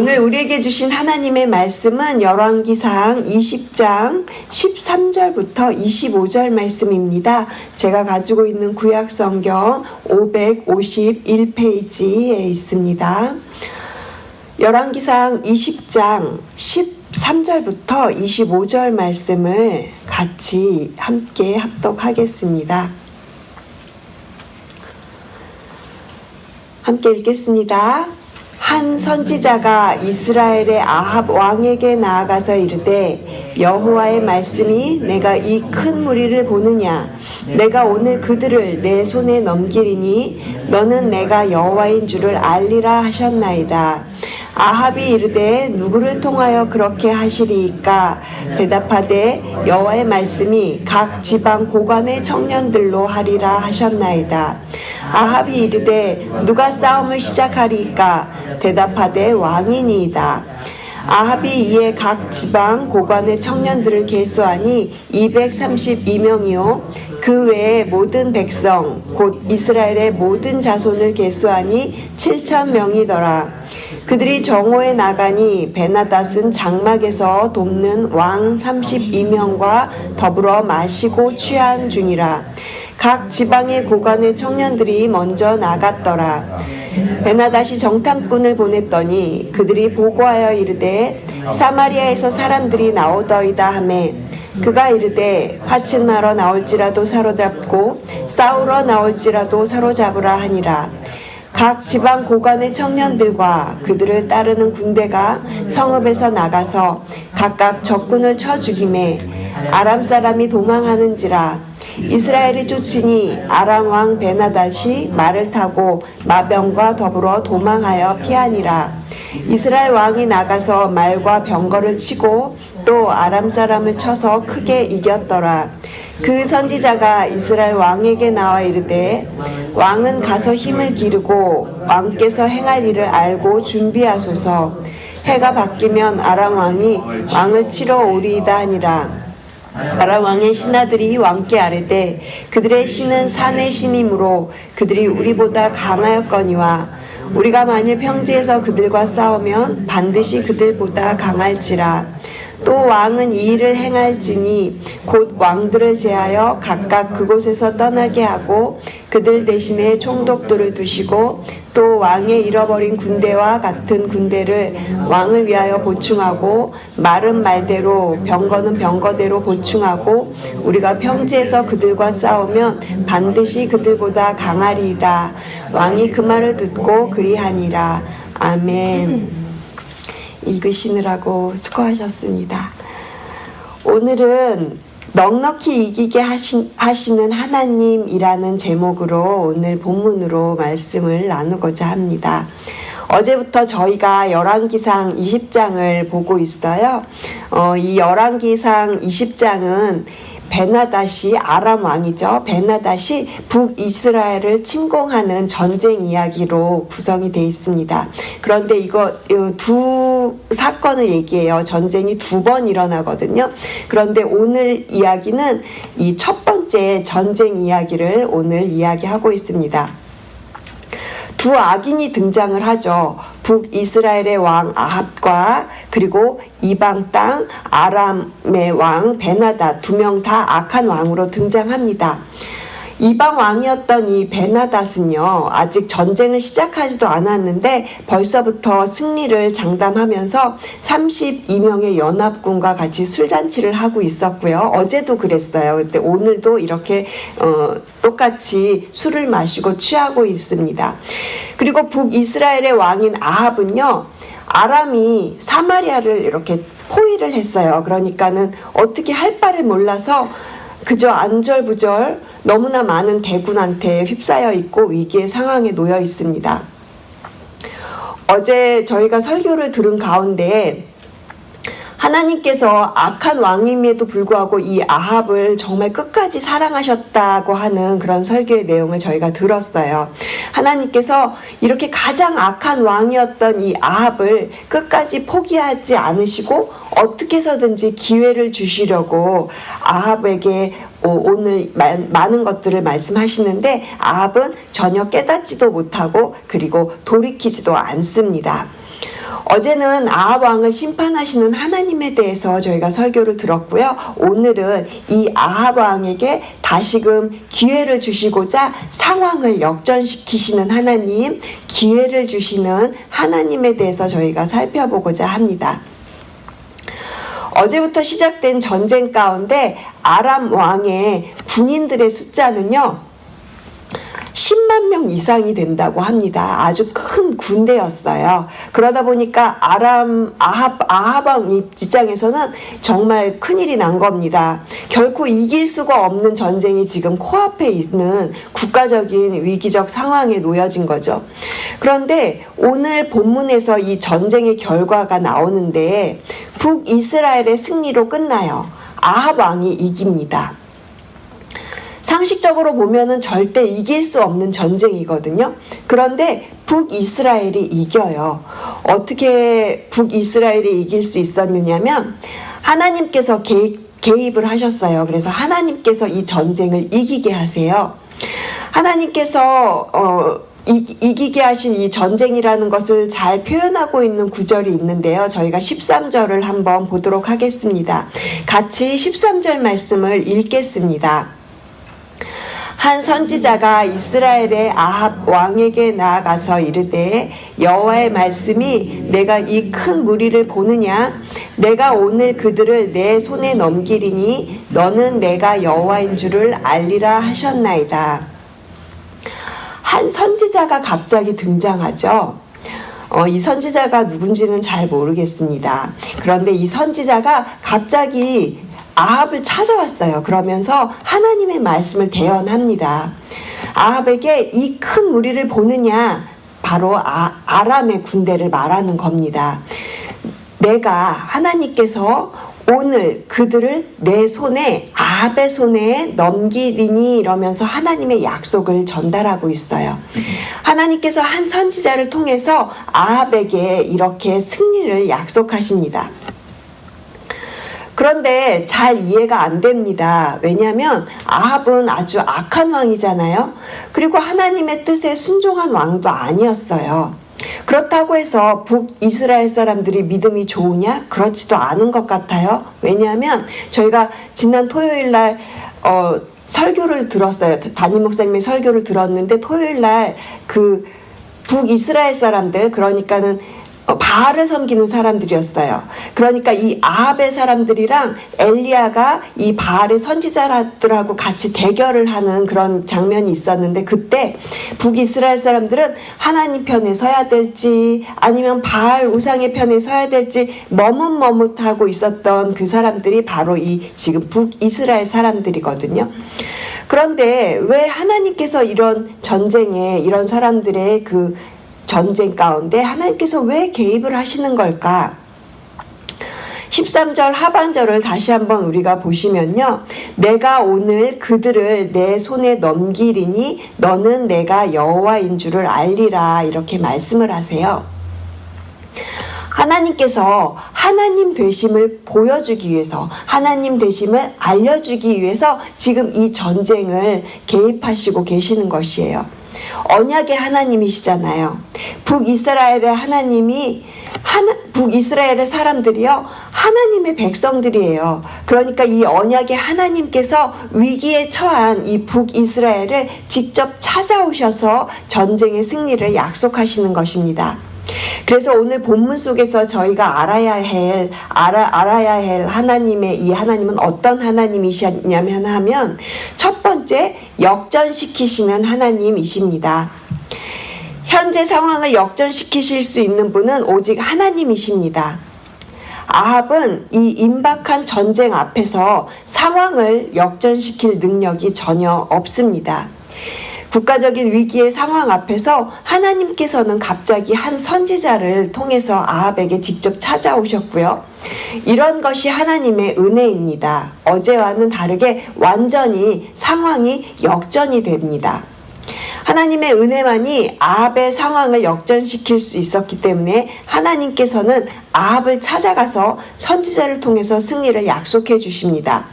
오늘 우리에게 주신 하나님의 말씀은 열왕기상 20장 13절부터 25절 말씀입니다. 제가 가지고 있는 구약 성경 551페이지에 있습니다. 열왕기상 20장 13절부터 25절 말씀을 같이 함께 합독하겠습니다. 함께 읽겠습니다. 한 선지자가 이스라엘의 아합 왕에게 나아가서 이르되 여호와의 말씀이 내가 이 큰 무리를 보느냐 내가 오늘 그들을 내 손에 넘기리니 너는 내가 여호와인 줄을 알리라 하셨나이다. 아합이 이르되 누구를 통하여 그렇게 하시리이까 대답하되 여호와의 말씀이 각 지방 고관의 청년들로 하리라 하셨나이다. 아합이 이르되 누가 싸움을 시작하리이까 대답하되 왕이니이다. 아합이 이에 각 지방 고관의 청년들을 계수하니 232명이요 그 외에 모든 백성 곧 이스라엘의 모든 자손을 계수하니 7천 명이더라. 그들이 정오에 나가니 베나닷은 장막에서 돕는 왕 32명과 더불어 마시고 취한 중이라. 각 지방의 고관의 청년들이 먼저 나갔더라. 베나닷이 정탐꾼을 보냈더니 그들이 보고하여 이르되 사마리아에서 사람들이 나오더이다 하매 그가 이르되 화친하러 나올지라도 사로잡고 싸우러 나올지라도 사로잡으라 하니라. 각 지방 고관의 청년들과 그들을 따르는 군대가 성읍에서 나가서 각각 적군을 쳐 죽임에 아람 사람이 도망하는지라 이스라엘이 쫓으니 아람 왕 베나닷이 말을 타고 마병과 더불어 도망하여 피하니라. 이스라엘 왕이 나가서 말과 병거를 치고 또 아람 사람을 쳐서 크게 이겼더라. 그 선지자가 이스라엘 왕에게 나와 이르되 왕은 가서 힘을 기르고 왕께서 행할 일을 알고 준비하소서. 해가 바뀌면 아람 왕이 왕을 치러 오리이다 하니라 아람 왕의 신하들이 왕께 아뢰되 그들의 신은 산의 신이므로 그들이 우리보다 강하였거니와 우리가 만일 평지에서 그들과 싸우면 반드시 그들보다 강할지라. 또 왕은 이 일을 행할지니 곧 왕들을 제하여 각각 그곳에서 떠나게 하고 그들 대신에 총독들을 두시고 또 왕의 잃어버린 군대와 같은 군대를 왕을 위하여 보충하고 말은 말대로 병거는 병거대로 보충하고 우리가 평지에서 그들과 싸우면 반드시 그들보다 강하리이다. 왕이 그 말을 듣고 그리하니라. 아멘. 읽으시느라고 수고하셨습니다. 오늘은 넉넉히 이기게 하신, 하시는 하나님이라는 제목으로 오늘 본문으로 말씀을 나누고자 합니다. 어제부터 저희가 열왕기상 20장을 보고 있어요. 어, 이 열왕기상 20장은 베나닷이 아람 왕이죠. 베나닷이 북이스라엘을 침공하는 전쟁 이야기로 구성이 되어 있습니다. 그런데 이거 두 사건을 얘기해요. 전쟁이 두 번 일어나거든요. 그런데 오늘 이야기는 이 첫 번째 전쟁 이야기를 오늘 이야기하고 있습니다. 두 악인이 등장을 하죠. 북이스라엘의 왕 아합과 그리고 이방 땅 아람의 왕 베나다 두 명 다 악한 왕으로 등장합니다. 이방 왕이었던 이 베나닷은요, 아직 전쟁을 시작하지도 않았는데 벌써부터 승리를 장담하면서 32명의 연합군과 같이 술잔치를 하고 있었고요. 어제도 그랬어요. 근데 오늘도 이렇게, 어, 똑같이 술을 마시고 취하고 있습니다. 그리고 북이스라엘의 왕인 아합은요, 아람이 사마리아를 이렇게 포위를 했어요. 그러니까는 어떻게 할 바를 몰라서 그저 안절부절 너무나 많은 대군한테 휩싸여 있고 위기의 상황에 놓여 있습니다. 어제 저희가 설교를 들은 가운데 하나님께서 악한 왕임에도 불구하고 이 아합을 정말 끝까지 사랑하셨다고 하는 그런 설교의 내용을 저희가 들었어요. 하나님께서 이렇게 가장 악한 왕이었던 이 아합을 끝까지 포기하지 않으시고 어떻게 해서든지 기회를 주시려고 아합에게 오늘 많은 것들을 말씀하시는데 아합은 전혀 깨닫지도 못하고 그리고 돌이키지도 않습니다. 어제는 아합 왕을 심판하시는 하나님에 대해서 저희가 설교를 들었고요. 오늘은 이 아합 왕에게 다시금 기회를 주시고자 상황을 역전시키시는 하나님, 기회를 주시는 하나님에 대해서 저희가 살펴보고자 합니다. 어제부터 시작된 전쟁 가운데 아람 왕의 군인들의 숫자는요. 10만 명 이상이 된다고 합니다. 아주 큰 군대였어요. 그러다 보니까 아람 아합 아합왕 입장에서는 정말 큰일이 난 겁니다. 결코 이길 수가 없는 전쟁이 지금 코앞에 있는 국가적인 위기적 상황에 놓여진 거죠. 그런데 오늘 본문에서 이 전쟁의 결과가 나오는데 북이스라엘의 승리로 끝나요. 아합 왕이 이깁니다. 상식적으로 보면은 절대 이길 수 없는 전쟁이거든요. 그런데 북이스라엘이 이겨요. 어떻게 북이스라엘이 이길 수 있었느냐면 하나님께서 개입, 개입을 하셨어요. 그래서 하나님께서 이 전쟁을 이기게 하세요. 하나님께서 어, 이, 기게 하신 이 전쟁이라는 것을 잘 표현하고 있는 구절이 있는데요. 저희가 13절을 한번 보도록 하겠습니다. 같이 13절 말씀을 읽겠습니다. 한 선지자가 이스라엘의 아합 왕에게 나아가서 이르되 여호와의 말씀이 내가 이 큰 무리를 보느냐 내가 오늘 그들을 내 손에 넘기리니 너는 내가 여호와인 줄을 알리라 하셨나이다. 한 선지자가 갑자기 등장하죠. 어, 이 선지자가 누군지는 잘 모르겠습니다. 그런데 이 선지자가 갑자기 아합을 찾아왔어요. 그러면서 하나님의 말씀을 대언합니다. 아합에게 이 큰 무리를 보느냐? 바로 아, 아람의 군대를 말하는 겁니다. 내가 하나님께서 오늘 그들을 내 손에 아합의 손에 넘기리니 이러면서 하나님의 약속을 전달하고 있어요. 하나님께서 한 선지자를 통해서 아합에게 이렇게 승리를 약속하십니다. 그런데 잘 이해가 안 됩니다. 왜냐하면 아합은 아주 악한 왕이잖아요. 그리고 하나님의 뜻에 순종한 왕도 아니었어요. 그렇다고 해서 북이스라엘 사람들이 믿음이 좋으냐? 그렇지도 않은 것 같아요. 왜냐하면 저희가 지난 토요일 날 어, 설교를 들었어요. 담임 목사님의 설교를 들었는데 토요일 날 그 북이스라엘 사람들 그러니까는 어, 바알을 섬기는 사람들이었어요. 그러니까 이 아합의 사람들이랑 엘리야가 이 바알의 선지자들하고 같이 대결을 하는 그런 장면이 있었는데 그때 북이스라엘 사람들은 하나님 편에 서야 될지 아니면 바알 우상의 편에 서야 될지 머뭇머뭇하고 있었던 그 사람들이 바로 이 지금 북이스라엘 사람들이거든요. 그런데 왜 하나님께서 이런 전쟁에 이런 사람들의 그 전쟁 가운데 하나님께서 왜 개입을 하시는 걸까? 13절 하반절을 다시 한번 우리가 보시면요. 내가 오늘 그들을 내 손에 넘기리니 너는 내가 여호와인 줄을 알리라 이렇게 말씀을 하세요. 하나님께서 하나님 되심을 보여주기 위해서 하나님 되심을 알려주기 위해서 지금 이 전쟁을 개입하시고 계시는 것이에요. 언약의 하나님이시잖아요. 북이스라엘의 하나님이 하나, 북이스라엘의 사람들이요 하나님의 백성들이에요. 그러니까 이 언약의 하나님께서 위기에 처한 이 북이스라엘을 직접 찾아오셔서 전쟁의 승리를 약속하시는 것입니다. 그래서 오늘 본문 속에서 저희가 알아야 할 알아, 알아야 할 하나님의 이 하나님은 어떤 하나님이시냐면 하면 첫 번째 역전시키시는 하나님이십니다. 현재 상황을 역전시키실 수 있는 분은 오직 하나님이십니다. 아합은 이 임박한 전쟁 앞에서 상황을 역전시킬 능력이 전혀 없습니다. 국가적인 위기의 상황 앞에서 하나님께서는 갑자기 한 선지자를 통해서 아합에게 직접 찾아오셨고요. 이런 것이 하나님의 은혜입니다. 어제와는 다르게 완전히 상황이 역전이 됩니다. 하나님의 은혜만이 아합의 상황을 역전시킬 수 있었기 때문에 하나님께서는 아합을 찾아가서 선지자를 통해서 승리를 약속해 주십니다.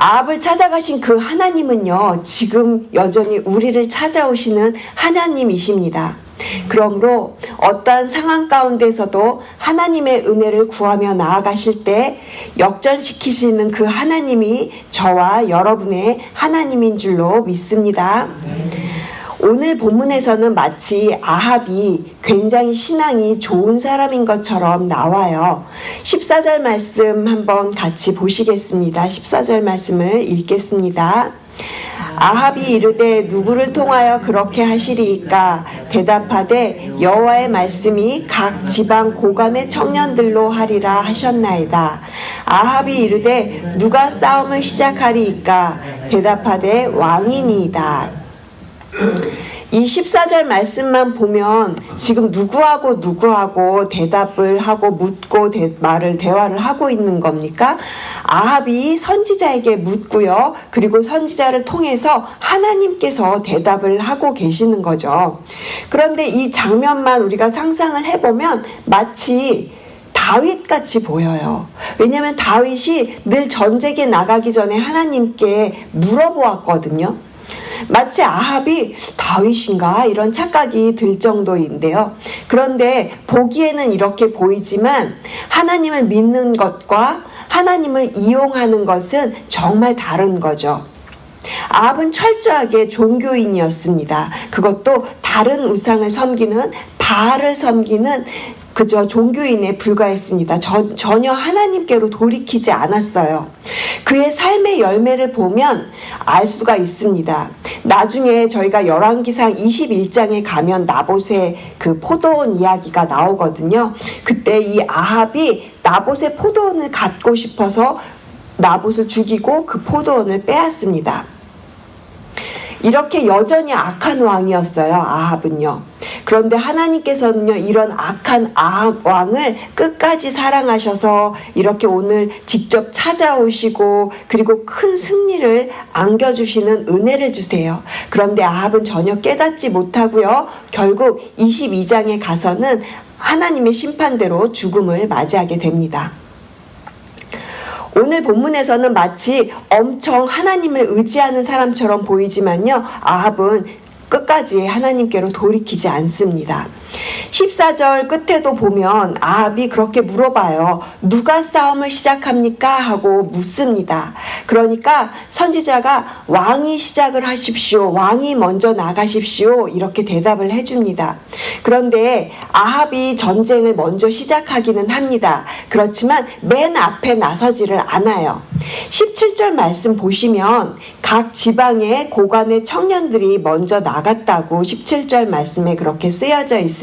아합을 찾아가신 그 하나님은요, 지금 여전히 우리를 찾아오시는 하나님이십니다. 그러므로 어떠한 상황 가운데서도 하나님의 은혜를 구하며 나아가실 때 역전시키시는 그 하나님이 저와 여러분의 하나님인 줄로 믿습니다. 오늘 본문에서는 마치 아합이 굉장히 신앙이 좋은 사람인 것처럼 나와요. 14절 말씀 한번 같이 보시겠습니다. 14절 말씀을 읽겠습니다. 아합이 이르되 누구를 통하여 그렇게 하시리이까 대답하되 여호와의 말씀이 각 지방 고관의 청년들로 하리라 하셨나이다. 아합이 이르되 누가 싸움을 시작하리이까 대답하되 왕이니이다. 이 14절 말씀만 보면 지금 누구하고 누구하고 대답을 하고 묻고 대, 말을 대화를 하고 있는 겁니까? 아합이 선지자에게 묻고요. 그리고 선지자를 통해서 하나님께서 대답을 하고 계시는 거죠. 그런데 이 장면만 우리가 상상을 해보면 마치 다윗 같이 보여요. 왜냐하면 다윗이 늘 전쟁에 나가기 전에 하나님께 물어보았거든요. 마치 아합이 다윗인가 이런 착각이 들 정도인데요. 그런데 보기에는 이렇게 보이지만 하나님을 믿는 것과 하나님을 이용하는 것은 정말 다른 거죠. 아합은 철저하게 종교인이었습니다. 그것도 다른 우상을 섬기는 바알을 섬기는 그저 종교인에 불과했습니다. 저, 전혀 하나님께로 돌이키지 않았어요. 그의 삶의 열매를 보면 알 수가 있습니다. 나중에 저희가 열왕기상 21장에 가면 나봇의 그 포도원 이야기가 나오거든요. 그때 이 아합이 나봇의 포도원을 갖고 싶어서 나봇을 죽이고 그 포도원을 빼앗습니다. 이렇게 여전히 악한 왕이었어요. 아합은요. 그런데 하나님께서는요, 이런 악한 왕을 끝까지 사랑하셔서 이렇게 오늘 직접 찾아오시고 그리고 큰 승리를 안겨주시는 은혜를 주세요. 그런데 아합은 전혀 깨닫지 못하고요. 결국 22장에 가서는 하나님의 심판대로 죽음을 맞이하게 됩니다. 오늘 본문에서는 마치 엄청 하나님을 의지하는 사람처럼 보이지만요. 아합은 끝까지 하나님께로 돌이키지 않습니다. 14절 끝에도 보면 아합이 그렇게 물어봐요. 누가 싸움을 시작합니까? 하고 묻습니다. 그러니까 선지자가 왕이 시작을 하십시오. 왕이 먼저 나가십시오. 이렇게 대답을 해줍니다. 그런데 아합이 전쟁을 먼저 시작하기는 합니다. 그렇지만 맨 앞에 나서지를 않아요. 17절 말씀 보시면 각 지방의 고관의 청년들이 먼저 나갔다고 17절 말씀에 그렇게 쓰여져 있습니다.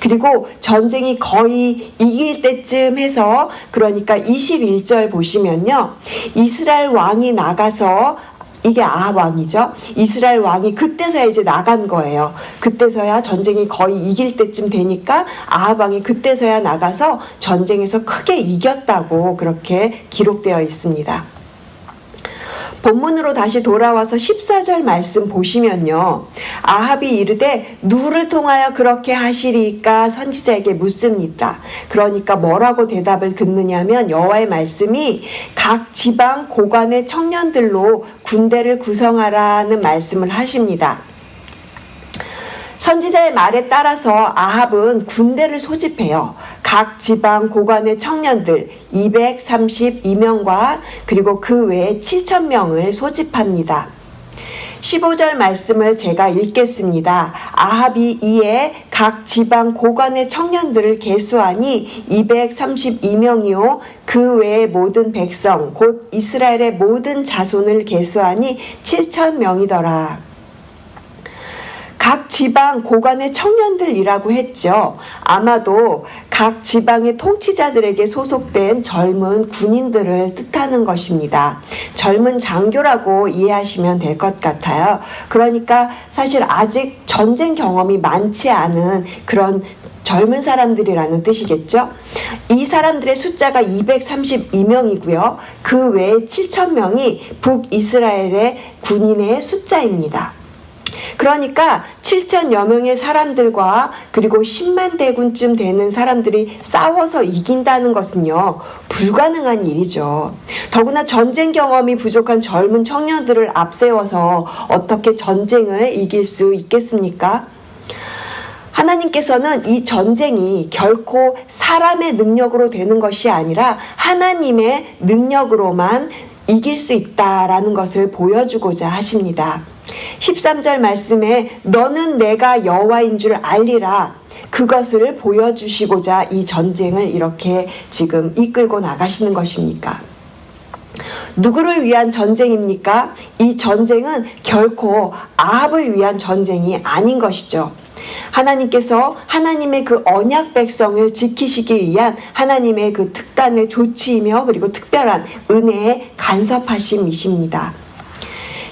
그리고 전쟁이 거의 이길 때쯤 해서 그러니까 21절 보시면요. 이스라엘 왕이 나가서 이게 아합 왕이죠. 이스라엘 왕이 그때서야 이제 나간 거예요. 그때서야 전쟁이 거의 이길 때쯤 되니까 아합 왕이 그때서야 나가서 전쟁에서 크게 이겼다고 그렇게 기록되어 있습니다. 본문으로 다시 돌아와서 14절 말씀 보시면요. 아합이 이르되 누구를 통하여 그렇게 하시리까 선지자에게 묻습니다. 그러니까 뭐라고 대답을 듣느냐면 여호와의 말씀이 각 지방 고관의 청년들로 군대를 구성하라는 말씀을 하십니다. 선지자의 말에 따라서 아합은 군대를 소집해요. 각 지방 고관의 청년들 232명과 그리고 그 외에 7천명을 소집합니다. 15절 말씀을 제가 읽겠습니다. 아합이 이에 각 지방 고관의 청년들을 계수하니 232명이요. 그 외의 모든 백성, 곧 이스라엘의 모든 자손을 계수하니 7천 명이더라. 각 지방 고관의 청년들이라고 했죠. 아마도 각 지방의 통치자들에게 소속된 젊은 군인들을 뜻하는 것입니다. 젊은 장교라고 이해하시면 될 것 같아요. 그러니까 사실 아직 전쟁 경험이 많지 않은 그런 젊은 사람들이라는 뜻이겠죠. 이 사람들의 숫자가 232명이고요. 그 외에 7천명이 북이스라엘의 군인의 숫자입니다. 그러니까 7천여 명의 사람들과 그리고 10만 대군쯤 되는 사람들이 싸워서 이긴다는 것은요, 불가능한 일이죠. 더구나 전쟁 경험이 부족한 젊은 청년들을 앞세워서 어떻게 전쟁을 이길 수 있겠습니까? 하나님께서는 이 전쟁이 결코 사람의 능력으로 되는 것이 아니라 하나님의 능력으로만 이길 수 있다라는 것을 보여주고자 하십니다. 13절 말씀에 너는 내가 여호와인 줄 알리라. 그것을 보여주시고자 이 전쟁을 이렇게 지금 이끌고 나가시는 것입니까? 누구를 위한 전쟁입니까? 이 전쟁은 결코 아합을 위한 전쟁이 아닌 것이죠. 하나님께서 하나님의 그 언약 백성을 지키시기 위한 하나님의 그 특단의 조치이며 그리고 특별한 은혜의 간섭하심이십니다.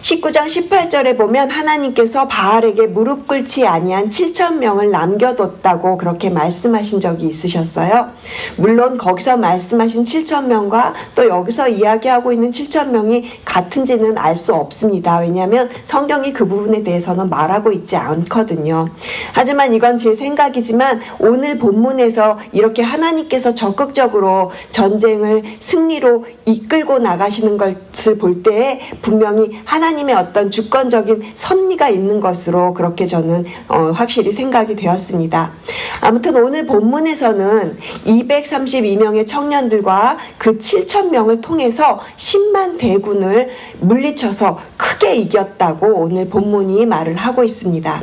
19장 18절에 보면 하나님께서 바알에게 무릎 꿇지 아니한 7천 명을 남겨뒀다고 그렇게 말씀하신 적이 있으셨어요. 물론 거기서 말씀하신 7천 명과 또 여기서 이야기하고 있는 7천 명이 같은지는 알 수 없습니다. 왜냐하면 성경이 그 부분에 대해서는 말하고 있지 않거든요. 하지만 이건 제 생각이지만 오늘 본문에서 이렇게 하나님께서 적극적으로 전쟁을 승리로 이끌고 나가시는 것을 볼 때에 분명히 하나님 의 어떤 주권적인 섭리가 있는 것으로 그렇게 저는 어, 확실히 생각이 되었습니다. 아무튼 오늘 본문에서는 232명의 청년들과 그 7천 명을 통해서 10만 대군을 물리쳐서 크게 이겼다고 오늘 본문이 말을 하고 있습니다.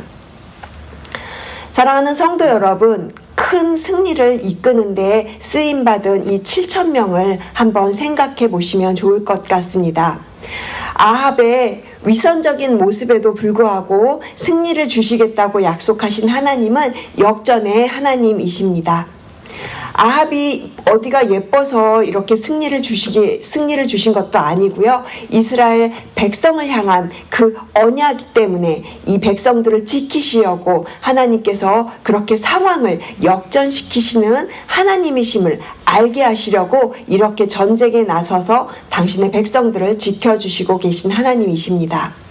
사랑하는 성도 여러분, 큰 승리를 이끄는데 쓰임받은 이 7천 명을 한번 생각해 보시면 좋을 것 같습니다. 아합의 위선적인 모습에도 불구하고 승리를 주시겠다고 약속하신 하나님은 역전의 하나님이십니다. 아합이 어디가 예뻐서 이렇게 승리를 주시기 승리를 주신 것도 아니고요. 이스라엘 백성을 향한 그 언약 때문에 이 백성들을 지키시려고 하나님께서 그렇게 상황을 역전시키시는 하나님이심을 알게 하시려고 이렇게 전쟁에 나서서 당신의 백성들을 지켜주시고 계신 하나님이십니다.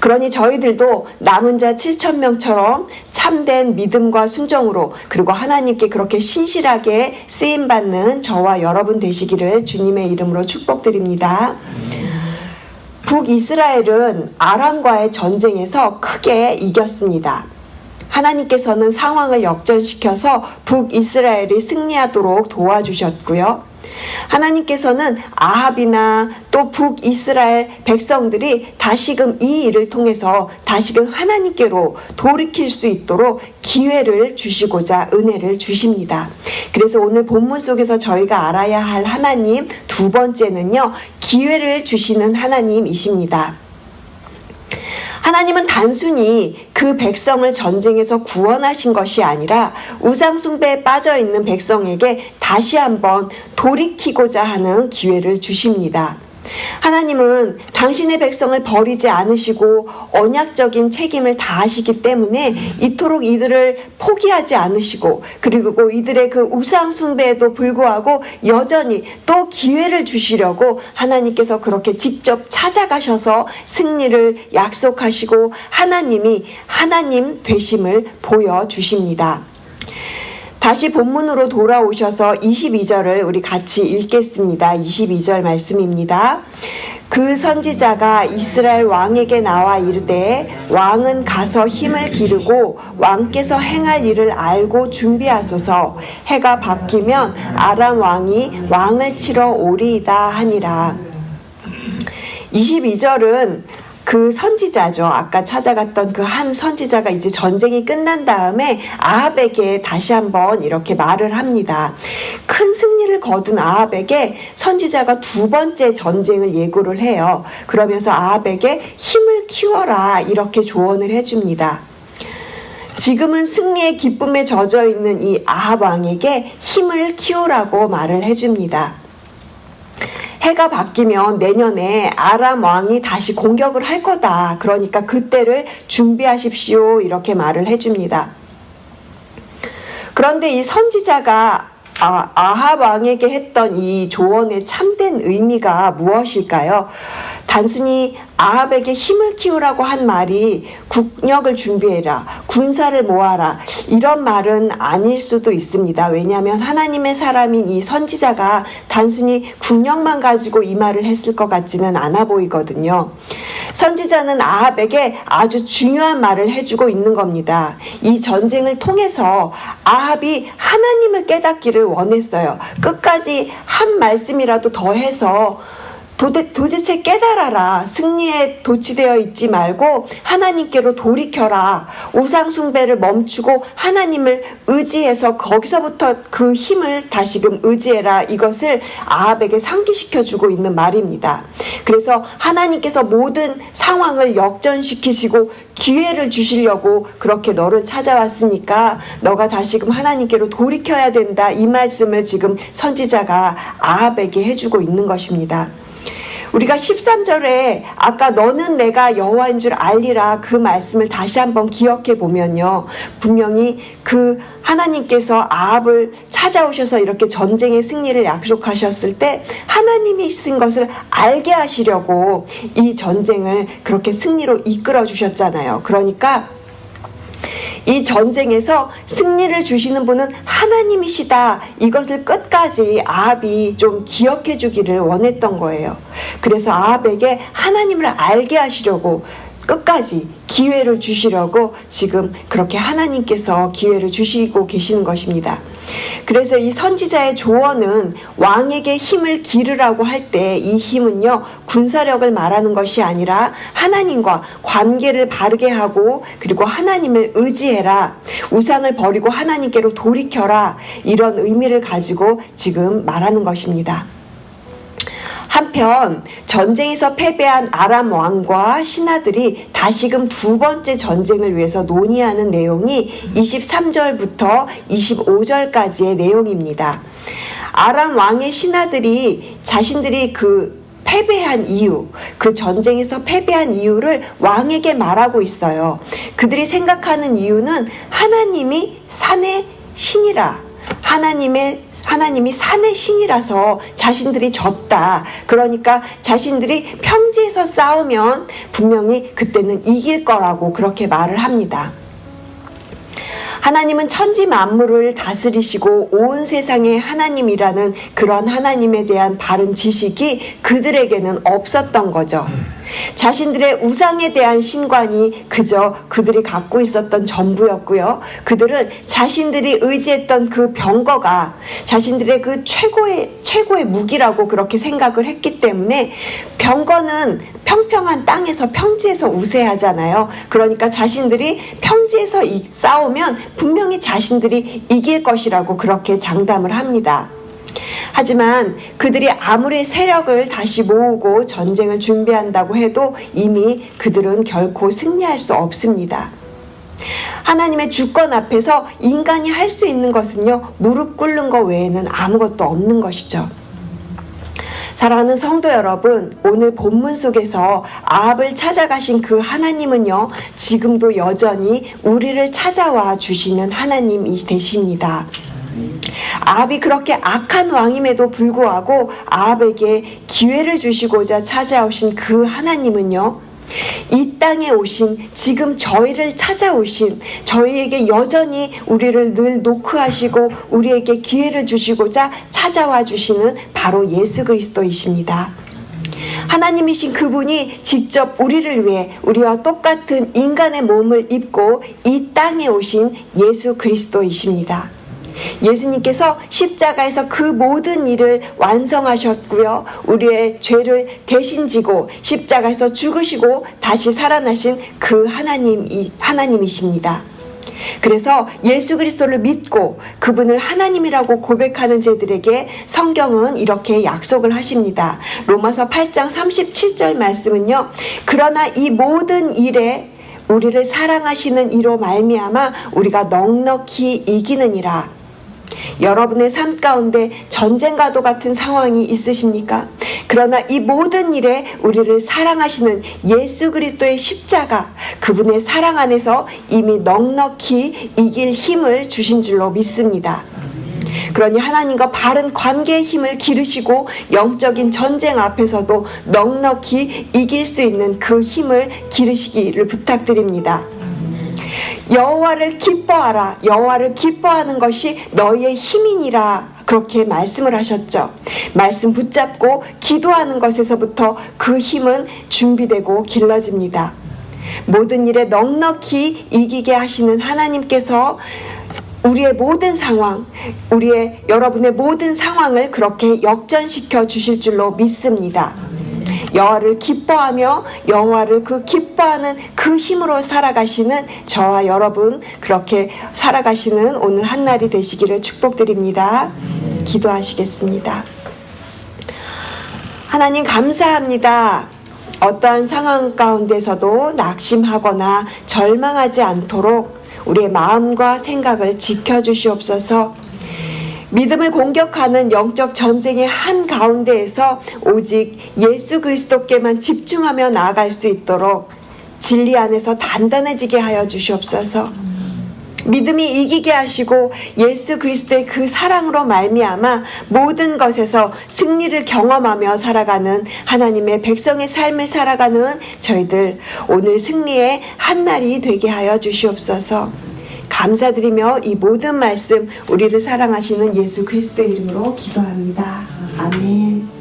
그러니 저희들도 남은 자 7천 명처럼 참된 믿음과 순종으로 그리고 하나님께 그렇게 신실하게 쓰임 받는 저와 여러분 되시기를 주님의 이름으로 축복드립니다. 북이스라엘은 아람과의 전쟁에서 크게 이겼습니다. 하나님께서는 상황을 역전시켜서 북이스라엘이 승리하도록 도와주셨고요. 하나님께서는 아합이나 또 북이스라엘 백성들이 다시금 이 일을 통해서 다시금 하나님께로 돌이킬 수 있도록 기회를 주시고자 은혜를 주십니다. 그래서 오늘 본문 속에서 저희가 알아야 할 하나님 두 번째는요, 기회를 주시는 하나님이십니다. 하나님은 단순히 그 백성을 전쟁에서 구원하신 것이 아니라 우상숭배에 빠져 있는 백성에게 다시 한번 돌이키고자 하는 기회를 주십니다. 하나님은 당신의 백성을 버리지 않으시고 언약적인 책임을 다하시기 때문에 이토록 이들을 포기하지 않으시고 그리고 이들의 그 우상 숭배에도 불구하고 여전히 또 기회를 주시려고 하나님께서 그렇게 직접 찾아가셔서 승리를 약속하시고 하나님이 하나님 되심을 보여 주십니다. 다시 본문으로 돌아오셔서 22절을 우리 같이 읽겠습니다. 22절 말씀입니다. 그 선지자가 이스라엘 왕에게 나와 이르되 왕은 가서 힘을 기르고 왕께서 행할 일을 알고 준비하소서 해가 바뀌면 아람 왕이 왕을 치러 오리이다 하니라. 22절은 그 선지자죠. 아까 찾아갔던 그 한 선지자가 이제 전쟁이 끝난 다음에 아합에게 다시 한번 이렇게 말을 합니다. 큰 승리를 거둔 아합에게 선지자가 두 번째 전쟁을 예고를 해요. 그러면서 아합에게 힘을 키워라 이렇게 조언을 해줍니다. 지금은 승리의 기쁨에 젖어 있는 이 아합 왕에게 힘을 키우라고 말을 해줍니다. 해가 바뀌면 내년에 아람 왕이 다시 공격을 할 거다. 그러니까 그때를 준비하십시오. 이렇게 말을 해줍니다. 그런데 이 선지자가 아, 아합 왕에게 했던 이 조언의 참된 의미가 무엇일까요? 단순히 아합에게 힘을 키우라고 한 말이 국력을 준비해라, 군사를 모아라, 이런 말은 아닐 수도 있습니다. 왜냐하면 하나님의 사람인 이 선지자가 단순히 국력만 가지고 이 말을 했을 것 같지는 않아 보이거든요. 선지자는 아합에게 아주 중요한 말을 해주고 있는 겁니다. 이 전쟁을 통해서 아합이 하나님을 깨닫기를 원했어요. 끝까지 한 말씀이라도 더 해서 도대, 도대체 깨달아라. 승리에 도취되어 있지 말고 하나님께로 돌이켜라. 우상숭배를 멈추고 하나님을 의지해서 거기서부터 그 힘을 다시금 의지해라. 이것을 아합에게 상기시켜주고 있는 말입니다. 그래서 하나님께서 모든 상황을 역전시키시고 기회를 주시려고 그렇게 너를 찾아왔으니까 너가 다시금 하나님께로 돌이켜야 된다. 이 말씀을 지금 선지자가 아합에게 해주고 있는 것입니다. 우리가 13절에 아까 너는 내가 여호와인 줄 알리라 그 말씀을 다시 한번 기억해 보면요. 분명히 그 하나님께서 아합을 찾아오셔서 이렇게 전쟁의 승리를 약속하셨을 때 하나님이신 것을 알게 하시려고 이 전쟁을 그렇게 승리로 이끌어 주셨잖아요. 그러니까 이 전쟁에서 승리를 주시는 분은 하나님이시다. 이것을 끝까지 아합이 좀 기억해 주기를 원했던 거예요. 그래서 아합에게 하나님을 알게 하시려고 끝까지 기회를 주시려고 지금 그렇게 하나님께서 기회를 주시고 계시는 것입니다. 그래서 이 선지자의 조언은 왕에게 힘을 기르라고 할 때 이 힘은요 군사력을 말하는 것이 아니라 하나님과 관계를 바르게 하고 그리고 하나님을 의지해라 우상을 버리고 하나님께로 돌이켜라 이런 의미를 가지고 지금 말하는 것입니다. 한편 전쟁에서 패배한 아람 왕과 신하들이 다시금 두 번째 전쟁을 위해서 논의하는 내용이 23절부터 25절까지의 내용입니다. 아람 왕의 신하들이 자신들이 그 패배한 이유, 그 전쟁에서 패배한 이유를 왕에게 말하고 있어요. 그들이 생각하는 이유는 하나님이 산의 신이라, 하나님의 하나님이 산의 신이라서 자신들이 졌다. 그러니까 자신들이 평지에서 싸우면 분명히 그때는 이길 거라고 그렇게 말을 합니다. 하나님은 천지 만물을 다스리시고 온 세상의 하나님이라는 그런 하나님에 대한 바른 지식이 그들에게는 없었던 거죠. 자신들의 우상에 대한 신관이 그저 그들이 갖고 있었던 전부였고요. 그들은 자신들이 의지했던 그 병거가 자신들의 그 최고의 최고의 무기라고 그렇게 생각을 했기 때문에 병거는 평평한 땅에서 평지에서 우세하잖아요. 그러니까 자신들이 평지에서 싸우면 분명히 자신들이 이길 것이라고 그렇게 장담을 합니다. 하지만 그들이 아무리 세력을 다시 모으고 전쟁을 준비한다고 해도 이미 그들은 결코 승리할 수 없습니다. 하나님의 주권 앞에서 인간이 할 수 있는 것은요, 무릎 꿇는 것 외에는 아무것도 없는 것이죠. 사랑하는 성도 여러분, 오늘 본문 속에서 아합을 찾아가신 그 하나님은요, 지금도 여전히 우리를 찾아와 주시는 하나님이 되십니다. 아합이 그렇게 악한 왕임에도 불구하고 아합에게 기회를 주시고자 찾아오신 그 하나님은요, 이 땅에 오신 지금 저희를 찾아오신 저희에게 여전히 우리를 늘 노크하시고 우리에게 기회를 주시고자 찾아와 주시는 바로 예수 그리스도이십니다. 하나님이신 그분이 직접 우리를 위해 우리와 똑같은 인간의 몸을 입고 이 땅에 오신 예수 그리스도이십니다. 예수님께서 십자가에서 그 모든 일을 완성하셨고요. 우리의 죄를 대신 지고 십자가에서 죽으시고 다시 살아나신 그 하나님 하나님이십니다. 그래서 예수 그리스도를 믿고 그분을 하나님이라고 고백하는 자들에게 성경은 이렇게 약속을 하십니다. 로마서 8장 37절 말씀은요. 그러나 이 모든 일에 우리를 사랑하시는 이로 말미암아 우리가 넉넉히 이기느니라. 여러분의 삶 가운데 전쟁과도 같은 상황이 있으십니까? 그러나 이 모든 일에 우리를 사랑하시는 예수 그리스도의 십자가, 그분의 사랑 안에서 이미 넉넉히 이길 힘을 주신 줄로 믿습니다. 그러니 하나님과 바른 관계의 힘을 기르시고 영적인 전쟁 앞에서도 넉넉히 이길 수 있는 그 힘을 기르시기를 부탁드립니다. 여호와를 기뻐하라. 여호와를 기뻐하는 것이 너희의 힘이니라. 그렇게 말씀을 하셨죠. 말씀 붙잡고 기도하는 것에서부터 그 힘은 준비되고 길러집니다. 모든 일에 넉넉히 이기게 하시는 하나님께서 우리의 모든 상황, 우리의 여러분의 모든 상황을 그렇게 역전시켜 주실 줄로 믿습니다. 여호와를 기뻐하며 여호와를 그 기뻐하는 그 힘으로 살아가시는 저와 여러분 그렇게 살아가시는 오늘 한 날이 되시기를 축복드립니다. 기도하시겠습니다. 하나님 감사합니다. 어떠한 상황 가운데서도 낙심하거나 절망하지 않도록 우리의 마음과 생각을 지켜주시옵소서. 믿음을 공격하는 영적 전쟁의 한 가운데에서 오직 예수 그리스도께만 집중하며 나아갈 수 있도록 진리 안에서 단단해지게 하여 주시옵소서. 믿음이 이기게 하시고 예수 그리스도의 그 사랑으로 말미암아 모든 것에서 승리를 경험하며 살아가는 하나님의 백성의 삶을 살아가는 저희들 오늘 승리의 한 날이 되게 하여 주시옵소서. 감사드리며 이 모든 말씀 우리를 사랑하시는 예수 그리스도의 이름으로 기도합니다. 아멘.